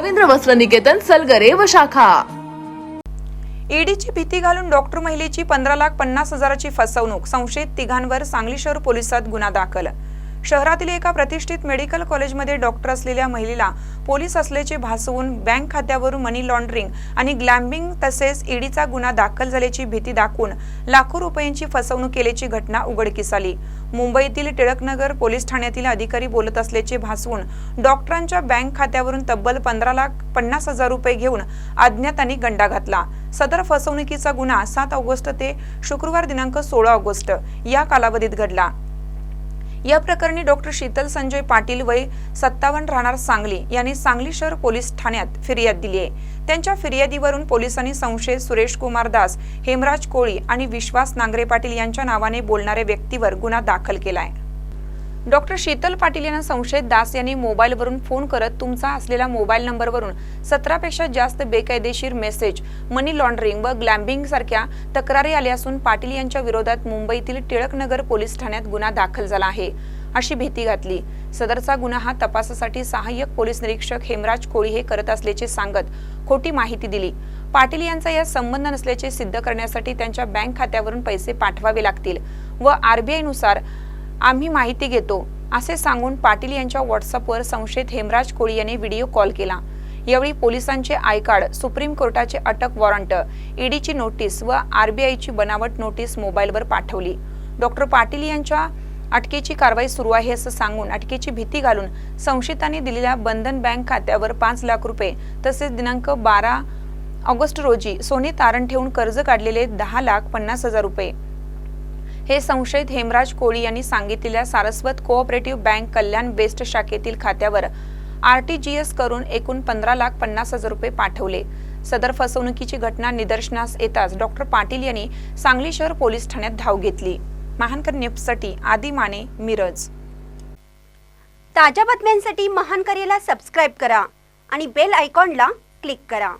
रवींद्र वस्त्र निकेतन सलगरे व शाखा. ईडीची भीती घालून डॉक्टर महिलेची पंधरा लाख पन्नास हजाराची फसवणूक संशयित तिघांवर सांगली शहर पोलिसात गुन्हा दाखल. शहरातील एका प्रतिष्ठित मेडिकल कॉलेजमध्ये डॉक्टर असलेल्या महिलेला पोलीस असल्याचे भासवून बँक खात्यावरून मनी लॉन्ड्रिंग आणि ग्लॅम्बिंग तसेच ईडीचा गुन्हा दाखल झाल्याची भीती दाखवून लाखो रुपयांची फसवणूक केल्याची घटना उघडकीस आली. मुंबईतील टिळकनगर पोलीस ठाण्यातील अधिकारी बोलत असल्याचे भासवून डॉक्टरांच्या बँक खात्यावरून तब्बल पंधरा लाख पन्नास हजार रुपये घेऊन अज्ञातांनी गंडा घातला. सदर फसवणुकीचा गुन्हा सात ऑगस्ट ते शुक्रवार दिनांक सोळा ऑगस्ट या कालावधीत घडला. या प्रकरणी डॉक्टर शीतल संजय पाटील वय सत्तावन्न राहणार सांगली यांनी सांगली शहर पोलीस ठाण्यात फिर्याद दिली आहे. त्यांच्या फिर्यादीवरून पोलिसांनी संशयित सुरेश कुमार दास हेमराज कोळी आणि विश्वास नांगरे पाटील यांच्या नावाने बोलणाऱ्या व्यक्तीवर गुन्हा दाखल केला आहे डॉक्टर शीतल पाटील यांना संशयित दास यांनी मोबाईलवरून फोन करत तुमचा असलेल्या मोबाईल नंबरवरून सतरापेक्षा जास्त बेकायदेशीर मेसेज मनी लॉन्ड्रिंग व ग्लॅम्बिंग सारख्या तक्रारी आल्या असून पाटील यांच्या विरोधात मुंबईतील टिळकनगर पोलीस ठाण्यात गुन्हा दाखल झाला आहे अशी भीती घातली. सदरचा गुन्हा हा तपासासाठी सहाय्यक पोलीस निरीक्षक हेमराज कोळी हे करत असल्याचे सांगत खोटी माहिती दिली. पाटील यांचा या संबंध नसल्याचे सिद्ध करण्यासाठी त्यांच्या बँक खात्यावरून पैसे पाठवावे लागतील व आरबीआयनुसार आम्ही माहिती घेतो असे सांगून पाटील यांच्या व्हॉट्सअपवर संशयित हेमराज कोळी यांनी व्हिडिओ कॉल केला. यावेळी पोलिसांचे आय कार्ड सुप्रीम कोर्टाचे अटक वॉरंट ईडीची नोटीस व आरबीआयची बनावट नोटीस मोबाईलवर पाठवली. डॉक्टर पाटील यांच्या अटकेची कारवाई सुरू आहे असं सांगून अटकेची भीती घालून संशयितांनी दिलेल्या बंधन बँक खात्यावर पाच लाख रुपये तसेच दिनांक बारा ऑगस्ट रोजी सोने तारण ठेवून कर्ज काढलेले दहा लाख पन्नास हजार रुपये. हे संशयित हेमराज कोळी यांनी सांगितलेल्या Saraswat cooperative bank Kalyan west शाखेतील खात्यावर आरटीजीएस करून एकूण पंधरा लाख पन्नास हजार रुपये पाठवले. सदर फसवणुकीची घटना निदर्शनास येताच डॉक्टर पाटील यांनी सांगली शहर पोलीस ठाण्यात धाव घेतली. महानकर न्यूजसाठी आदी माने मिरज. ताज्या बातम्यांसाठी महानकरेला सबस्क्राईब करा आणि बेल आयकॉनला क्लिक करा.